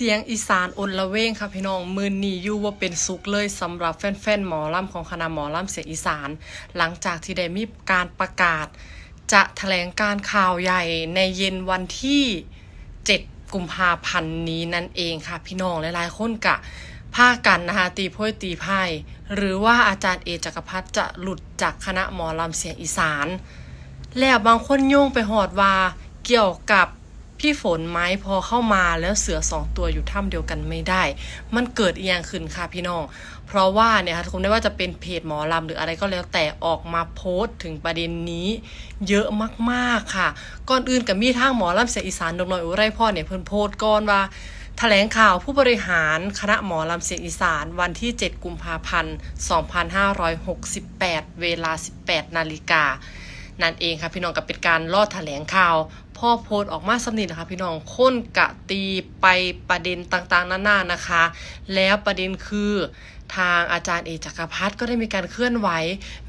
เสียงอีสานอนละเวงค่ะพี่น้องมือนีอยู่ว่าเป็นสุขเลยสำหรับแฟนๆหมอลำของคณะหมอลำเสียงอีสาน หลังจากที่ได้มีการประกาศ จะแถลงการข่าวใหญ่ในเย็นวันที่ 7 กุมภาพันธ์นี้นั่นเองค่ะ พี่น้องหลายๆคนกะพากันนะคะตีโพ้ยตีไพ่หรือว่าอาจารย์เอจักรพัฒน์จะหลุดจากคณะหมอลำเสียงอีสาน แล้วบางคนโยงไปหอดว่าเกี่ยวกับ พี่ฝนไหมพอเข้ามาแล้วเสือสองตัวอยู่ถ้ำเดียวกันไม่ได้ มันเกิดอียงขึ้นค่ะพี่น้อง เพราะว่าเนี่ยค่ะคุณได้ว่าจะเป็นเพจหมอลำหรืออะไรก็แล้วแต่ออกมาโพสต์ถึงประเด็นนี้ เยอะมากๆค่ะ ก่อนอื่นกับมีทางหมอลำเสียงอีสานดงน้อยอุไรพ่อเนี่ยเพิ่นโพสต์ก่อนว่าแถลงข่าวผู้บริหารคณะหมอลำเสียงอีสานวันที่ 7 กุมภาพันธ์ 2568 เวลา 18 นาฬิกานั่นเองค่ะพี่น้องก็เป็นการลอดแถลงข่าว พ่อโพสต์ออกมาสำนิทนะคะพี่น้องค้นกะตีไปประเด็นต่างๆนานานะคะ แล้วประเด็นคือทางอาจารย์เอจักรพัฒน์ก็ได้มีการเคลื่อนไหว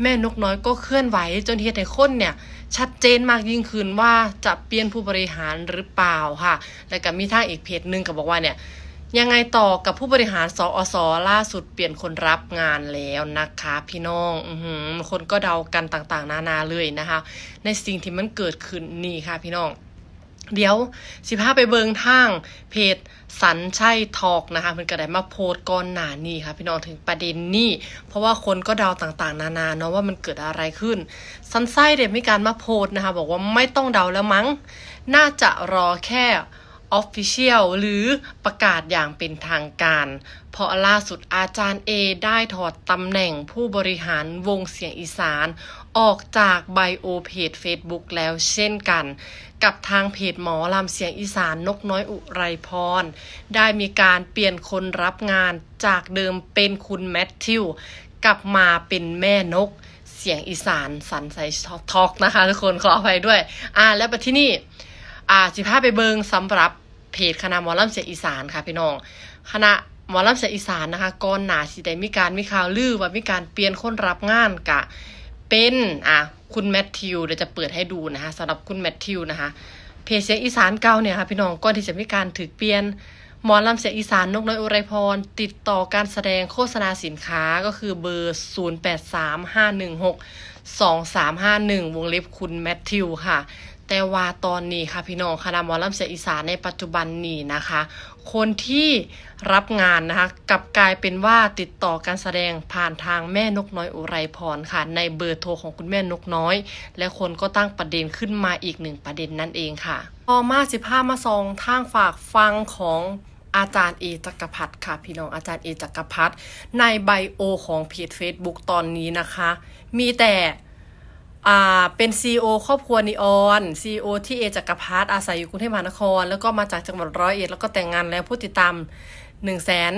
แม่นกน้อยก็เคลื่อนไหว จนเฮ็ดให้คนเนี่ย ชัดเจนมากยิ่งขึ้นว่าจะเปลี่ยนผู้บริหารหรือเปล่าค่ะ แล้วก็มีทางอีกเพจหนึ่งก็บอกว่าเนี่ย ยังไงต่อกับผู้บริหารสอสอล่าสุดเปลี่ยนคนรับงานแล้วนะคะ พี่น้องอคนก็เดากันต่างๆ นานาเลยนะคะ ในสิ่งที่มันเกิดขึ้นนี่ค่ะ พี่น้อง เดี๋ยวสิพาไปเบิงทางเพจสันชัยทอกนะคะมันก็ได้มาโพสต์ก่อนหน้านี้ค่ะ พี่น้องถึงประเด็นนี้เพราะว่าคนก็เดาต่างๆ นานาเนาะว่ามันเกิดอะไรขึ้น สันไส้เด็มีการมาโพสต์นะคะ บอกว่าไม่ต้องเดาแล้วมั้ง น่าจะรอแค่ Official หรือประกาศอย่างเป็นทางการ เพราะล่าสุดอาจารย์เอได้ถอดตำแหน่งผู้บริหารวงเสียงอีสาน ออกจากไบโอเพจ Facebook แล้วเช่นกัน กับทางเพจหมอลำเสียงอีสานนกน้อยอุไรพร ได้มีการเปลี่ยนคนรับงานจากเดิมเป็นคุณแมทธิวกลับมาเป็นแม่นกเสียงอีสานสันใสท็อกนะคะทุกคนขออภัยด้วย อ่าแล้วไปที่นี่ อ่าสิพาไปเบิงสำหรับเพจคณะหมอลำเสียงอีสานค่ะพี่น้องคณะหมอลำเสียงอีสานนะคะก่อนหนาสิได้มีการมีข่าวลือว่ามีการเปลี่ยนคนรับงานกะเป็นอะคุณแมทธิวเดี๋ยวจะเปิดให้ดูนะคะสำหรับคุณแมทธิวนะคะเพจเสียงอีสานเก่าเนี่ยค่ะพี่น้องก่อนที่จะมีการถือเปลี่ยนหมอลำเสียงอีสานนกน้อยอุไรพร ติดต่อการแสดงโฆษณาสินค้าก็คือเบอร์ 0835162351 วงเล็บคุณแมทธิวค่ะ แต่ว่าตอนนี้ค่ะพี่น้องคณะหมอลำเสียงอีสานในปัจจุบันนี้นะคะ คนที่รับงานนะคะกลับกลายเป็นว่าติดต่อการแสดงผ่านทางแม่นกน้อยอุไรพรค่ะ ในเบอร์โทรของคุณแม่นกน้อย และคนก็ตั้งประเด็นขึ้นมาอีกหนึ่งประเด็นนั่นเองค่ะพอมาสิผ้ามาซองทางฝากฟังของอาจารย์เอจักรพัฒค่ะ พี่น้องอาจารย์เอจักรพัฒในไบโอของเพจ Facebook ตอนนี้นะคะ มีแต่ อ่าเป็น CEO ครอบครัวนีออน CEO ที่เอจักรพัฒอาศัยอยู่กรุงเทพมหานคร แล้วก็มาจากจังหวัดร้อยเอ็ดแล้วก็แต่งงานแล้วผู้ติดตาม1นึ่งแสน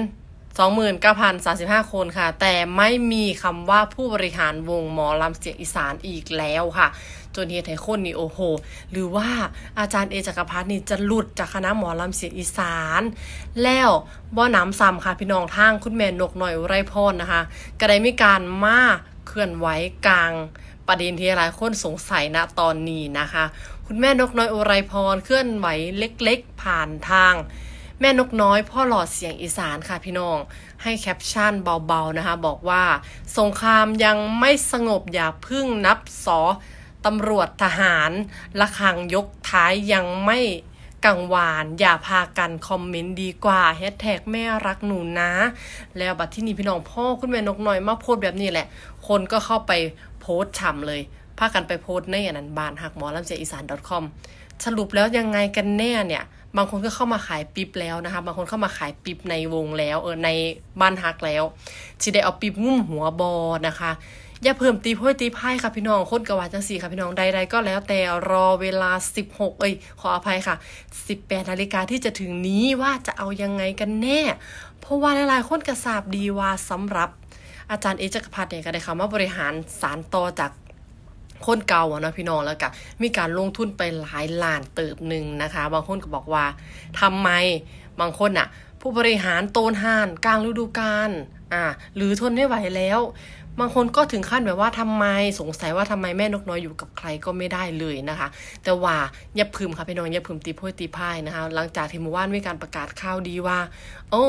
สองหมื่นเก้าพันสาสิบห้าคนค่ะ แต่ไม่มีคำว่าผู้บริหารวงหมอลำเสียงอีสานอีกแล้วค่ะ จนเฮตุให้คนนี่โอ้โห หรือว่าอาจารย์เอจักรพัฒนี่จะหลุดจากคณะหมอลำเสียงอีสาน แล้วบ่น้ำซ้ำค่ะพี่น้องทางคุณแม่นกหน่อยไรพรนะคะ ก็ได้มีการมาเคลื่อนไหวกลาง ประเด็นที่หลายคนสงสัยนะตอนนี้นะคะ คุณแม่นกน้อยโอไรพรเคลื่อนไหวเล็กๆ ผ่านทาง แม่นกน้อยพ่อหลอดเสียงอีสานค่ะพี่น้อง ให้แคปชั่นเบาๆนะคะ บอกว่าสงครามยังไม่สงบอย่าพึ่งนับสอตำรวจทหารระคังยกท้ายยังไม่ กังวานอย่าพากันคอมเมนต์ดีกว่าแฮชแท็กแม่รักหนูนะ แล้วบัดที่นี่พี่น้องพ่อคุณแม่นกน้อยมาโพสแบบนี้แหละ คนก็เข้าไปโพสฉ่ำเลยพากันไปโพสในอันนั้นบานหักหมอลำเสียงอีสาน .com สรุปแล้วยังไงกันแน่เนี่ย บางคนก็เข้ามาขายปิ๊บแล้วนะคะ บางคนเข้ามาขายปิ๊บในวงแล้ว เออในบ้านฮักแล้วสิได้เอาปิ๊บงุ้มหัวบอนะคะ อย่าเพิ่มตีโพ้ยตีไพ่ค่ะพี่น้องคนกว่าจังสี่ค่ะพี่น้องใด ๆ ก็แล้วแต่รอเวลา 16 เอ้ยขออภัยค่ะ 18นาฬิกาที่จะถึงนี้ว่าจะเอายังไงกันแน่ เพราะว่าหลายๆคนกระสาบดีว่าสำหรับอาจารย์เอจักรพัฒน์เนี่ยก็ได้คำว่าบริหารสารต่อจากคนเก่าอะเนาะพี่น้องแล้วก็มีการลงทุนไปหลายล้านเติบหนึ่งนะคะ บางคนก็บอกว่าทำไมบางคนอะผู้บริหารโตนหานกลางฤดูกาลอ่าหรือทนไม่ไหวแล้ว บางคนก็ถึงขั้นแบบว่าทำไมสงสัยว่าทำไมแม่นกน้อยอยู่กับใครก็ไม่ได้เลยนะคะ แต่ว่าอย่าพึมค่ะพี่น้องอย่าพึมตีโพยตีพ่ายนะคะ หลังจากที่เมื่อวานมีการประกาศข่าวดีว่า โอ้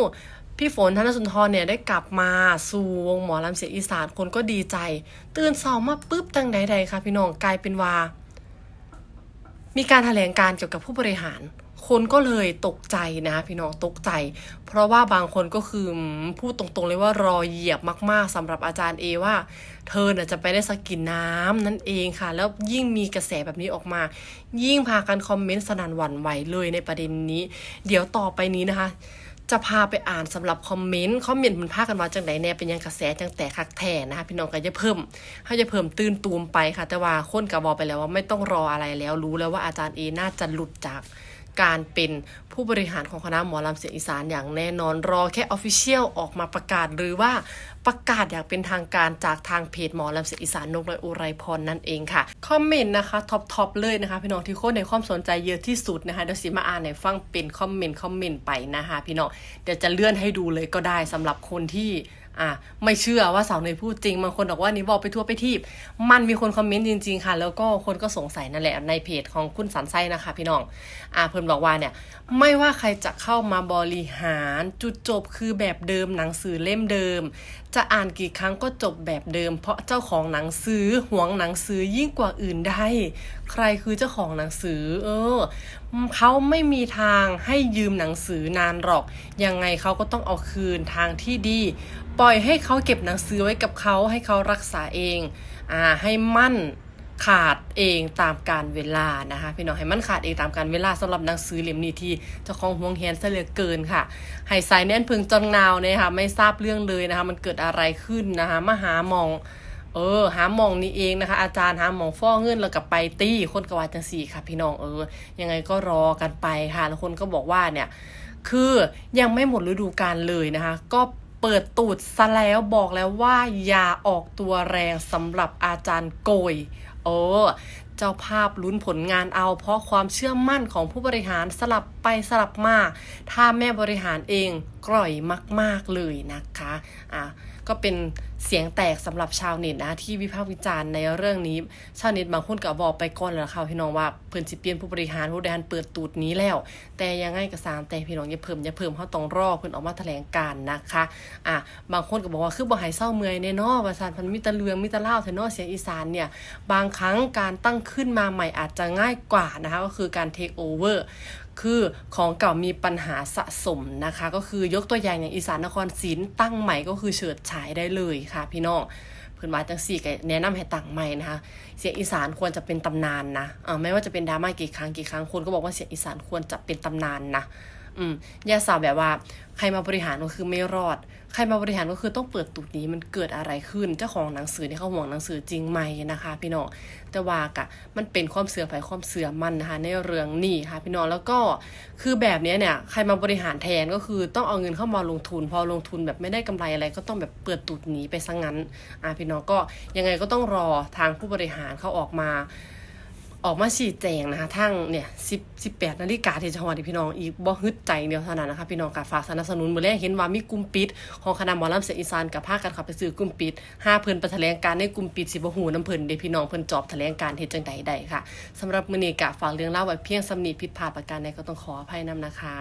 พี่ฝนธนสุนทรเนี่ยได้กลับมาสู่วงหมอลำเสียงอีสานคนก็ดีใจ ตื่นเช้ามาปุ๊บตั้งใดๆค่ะพี่น้องกลายเป็นว่า มีการแถลงการเกี่ยวกับผู้บริหาร คนก็เลยตกใจนะพี่น้องตกใจ เพราะว่าบางคนก็คือพูดตรงๆเลยว่ารอเหยียบมากๆสำหรับอาจารย์เอว่า เธอน่ะจะไปได้สกกินน้ำนั่นเองค่ะ แล้วยิ่งมีกระแสแบบนี้ออกมา ยิ่งพากันคอมเมนต์สนั่นหวั่นไหวเลยในประเด็นนี้ เดี๋ยวต่อไปนี้นะคะจะพาไปอ่านสำหรับคอมเมนต์คอมเมนต์มันพากันว่าจังไหนแน่เป็นยังกระแสจังแต่คักแท้นะคะพี่น้องก็จะเพิ่มเขาจะเพิ่มตื่นตูมไปค่ะ แต่ว่าคนกับบอกไปแล้วว่าไม่ต้องรออะไรแล้วรู้แล้วว่าอาจารย์เอน่าจะหลุดจาก การเป็นผู้บริหารของคณะหมอลำเสียงอีสานอย่างแน่นอนรอแค่ออฟฟิเชียลออกมาประกาศหรือว่าประกาศอย่างเป็นทางการจากทางเพจหมอลำเสียงอีสานนกและอุไรพรนั่นเองค่ะคอมเมนต์นะคะท็อปทอปเลยนะคะ พี่น้องที่โคนในความสนใจเยอะที่สุดนะคะเดี๋ยวสิมาอ่านในฟังเป็นคอมเมนต์คอมเมนต์ไปนะคะพี่น้องเดี๋ยวจะเลื่อนให้ดูเลยก็ได้สำหรับคนที่ อะไม่เชื่อว่าสาวเนยพูดจริงบางคนบอกว่านี่บอกไปทั่วไปทีบมันมีคนคอมเมนต์จริงๆค่ะ แล้วก็คนก็สงสัยนั่นแหละในเพจของคุณสันไส้นะคะ พี่น้องอะเพิ่นบอกว่าเนี่ย ไม่ว่าใครจะเข้ามาบริหารจุดจบคือแบบเดิมหนังสือเล่มเดิม จะอ่านกี่ครั้งก็จบแบบเดิม เพราะเจ้าของหนังสือหวงหนังสือยิ่งกว่าอื่นได้ ใครคือเจ้าของหนังสือ เออเขาไม่มีทางให้ยืมหนังสือนานหรอก ยังไงเขาก็ต้องเอาคืนทางที่ดีปล่อยให้เขาเก็บหนังสือไว้กับเขาให้เขารักษาเองอ่าให้มั่นขาดเองตามการเวลานะคะพี่น้องให้มันขาดเองตามการเวลาสำหรับหนังสือเล่มนี้ที่เจ้าของห่วงแหนเหลือเกินค่ะให้สายแน่นพึงจนนาวเนี่ยค่ะไม่ทราบเรื่องเลยนะคะมันเกิดอะไรขึ้นนะคะมาหาหมองเออหามองนี่เองนะคะ อาจารย์หามองฟ้อเงินแล้วกับไปตีคนกว่าจังสี่ค่ะ พี่น้องเออ ยังไงก็รอกันไปค่ะแล้วคนก็บอกว่าเนี่ย คือยังไม่หมดฤดูกาลเลยนะคะ ก็ เปิดตูดซะแล้วบอกแล้วว่าอย่าออกตัวแรงสำหรับอาจารย์โกย โอ้ จ้าภาพลุ้นผลงานเอา เพราะความเชื่อมั่นของผู้บริหารสลับไปสลับมา ถ้าแม่บริหารเองกร่อยมาก ๆ เลยนะคะอะก็เป็นเสียงแตกสำหรับชาวเน็ตนะที่วิพากษ์วิจารณ์ในเรื่องนี้ ชาวเน็ตบางคนก็บอกไปก่อนแล้วค่ะพี่น้องว่าเพิ่นสิเปลี่ยนผู้บริหารผู้บริหารเปิดตูดนี้แล้ว แต่ยังไงก็ตามแต่พี่น้องอย่าเพิ่มอย่าเพิ่มเขาต้องรอเพิ่นออกมาแถลงการ์นะคะอะบางคนก็บอกว่าคือบ่หายเศร้าเมื่อยแน่นอว่าซั่นพันมีแตะเลืองมีแตะเล่าแท้เนอเสียงอีสานเนี่ยบางครั้งการตั้งขึ้นมาใหม่อาจจะง่ายกว่านะคะก็คือการเทคโอเวอร์คือของเก่ามีปัญหาสะสมนะคะ ก็คือยกตัวอย่างอย่างอีสานนครศรีตั้งใหม่ก็คือเฉิดฉายได้เลยค่ะพี่น้องเพื่อนว่าจังสี่ก็แนะนำให้ตั้งใหม่นะคะ เสียงอีสานควรจะเป็นตำนานนะอ่าไม่ว่าจะเป็นดราม่ากี่ครั้งกี่ครั้งคนก็บอกว่าเสียงอีสานควรจะเป็นตำนานนะ อืมอย่าสาวแบบว่า ใครมาบริหารก็คือไม่รอด ใครมาบริหารก็คือต้องเปิดตูดนี้มันเกิดอะไรขึ้น เจ้าของหนังสือที่เขาห่วงหนังสือจริงไหมนะคะ พี่น้องแต่ว่ากะมันเป็นความเสื่อมไปความเสื่อมมันนะคะในเรื่องนี้ค่ะ พี่น้องแล้วก็คือแบบนี้เนี่ย ใครมาบริหารแทนก็คือต้องเอาเงินเข้ามาลงทุน พอลงทุนแบบไม่ได้กำไรอะไร ก็ต้องแบบเปิดตูดหนีไปซะงั้นอะพี่น้องก็ยังไงก็ต้องรอทางผู้บริหารเขาออกมา ออกมาชี้แจงนะคะทั้งเนี่ยสิบสิบแปดนาฬิกาที่จังหวัดพี่น้องอีกบ่ฮึดใจเดียวเท่านั้นนะคะพี่น้องกับฝากสนับสนุนมื้อแรกเห็นว่ามีกลุ่มปิด ของคณะหมอลำเสียงอีสานกับภาคกันขับไปซื้อกลุ่มปิดห้าเพิ่นไปแถลงการในกลุ่มปิดสิบหูน้ำเพิ่นเดพี่น้องเพิ่นจอบแถลงการเหตุจังใดใดค่ะสำหรับมื้อนี้กะฝากเรื่องเล่าไว้เพียงสำนีผิดพลาดประการใดก็ต้องขออภัยนํนะคะ